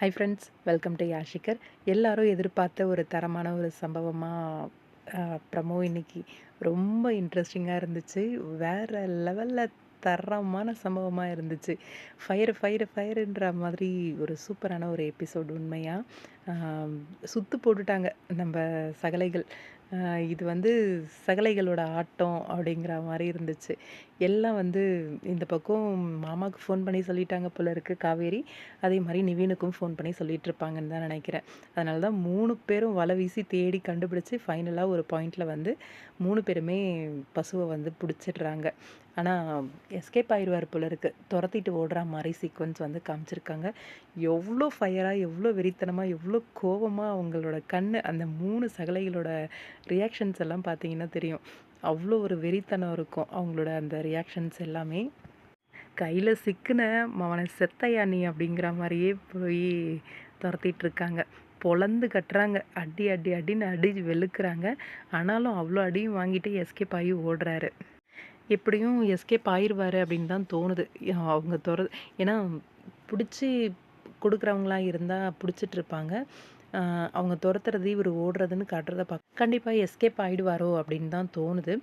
High friends welcome to யாஷிகர் எல்லாரும் எதிர்பார்த்த ஒரு தரமான ஒரு சம்பவமாக ப்ரமோ இன்னைக்கு ரொம்ப இன்ட்ரெஸ்டிங்காக இருந்துச்சு. வேறு லெவலில் தரமான சம்பவமாக இருந்துச்சு. ஃபயர் ஃபயர் ஃபயருன்ற மாதிரி ஒரு சூப்பரான ஒரு எபிசோடு உண்மையாக சுத்து போட்டுட்டாங்க நம்ம சகலைகள். இது வந்து சகலைகளோட ஆட்டம் அப்படிங்கிற மாதிரி இருந்துச்சு. எல்லாம் வந்து இந்த பக்கம் மாமாவுக்கு ஃபோன் பண்ணி சொல்லிட்டாங்க போல இருக்கு காவேரி. அதே மாதிரி நிவீனுக்கும் ஃபோன் பண்ணி சொல்லிட்டு இருப்பாங்கன்னு தான் நினைக்கிறேன். அதனால தான் மூணு பேரும் வலை வீசி தேடி கண்டுபிடிச்சி ஃபைனலாக ஒரு பாயிண்டில் வந்து மூணு பேருமே பசுவை வந்து பிடிச்சிடுறாங்க. ஆனால் எஸ்கேப் ஆயிடுவார் போல இருக்கு. துரத்திட்டு ஓடுற மாதிரி சீக்வன்ஸ் வந்து காமிச்சிருக்காங்க. எவ்வளோ ஃபயராக எவ்வளோ வெறித்தனமாக எவ்வளோ கோவமாக அவங்களோட கண் அந்த மூணு சகலைகளோட ரியாக்ஷன்ஸ் எல்லாம் பார்த்தீங்கன்னா தெரியும். அவ்வளோ ஒரு வெறித்தனம் இருக்கும் அவங்களோட அந்த ரியாக்ஷன்ஸ் எல்லாமே. கையில் சிக்கின அவனை செத்தையா நீ அப்படிங்கிற மாதிரியே போய் துரத்திட்டுருக்காங்க பொழந்து கட்டுறாங்க. அடி அடி அடின்னு அடி வெளுக்கிறாங்க. ஆனாலும் அவ்வளோ அடியும் வாங்கிட்டு எஸ்கேப் ஆகி ஓடுறாரு. எப்படியும் எஸ்கேப் ஆயிடுவார் அப்படின்னு தான் தோணுது. அவங்க துற ஏன்னா பிடிச்சி கொடுக்குறவங்களாம் இருந்தால் பிடிச்சிட்டு இருப்பாங்க அவங்க துரத்துறது இவர் ஓடுறதுன்னு காட்டுறத பார்க்க கண்டிப்பாக எஸ்கேப் ஆகிடுவாரோ அப்படின்னு தான் தோணுது.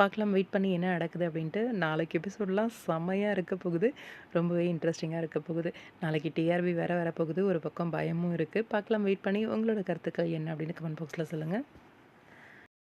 பார்க்கலாம் வெயிட் பண்ணி என்ன நடக்குது அப்படின்ட்டு நாளைக்கு எபிசோடெலாம் செம்மையாக இருக்க போகுது. ரொம்பவே இன்ட்ரெஸ்டிங்காக இருக்க போகுது. நாளைக்கு டிஆர்பி வேறு வரப்போகுது. ஒரு பக்கம் பயமும் இருக்குது பார்க்கலாம் வெயிட் பண்ணி உங்களோட கருத்துக்கள் என்ன அப்படின்னு கமெண்ட் பாக்ஸில் சொல்லுங்கள்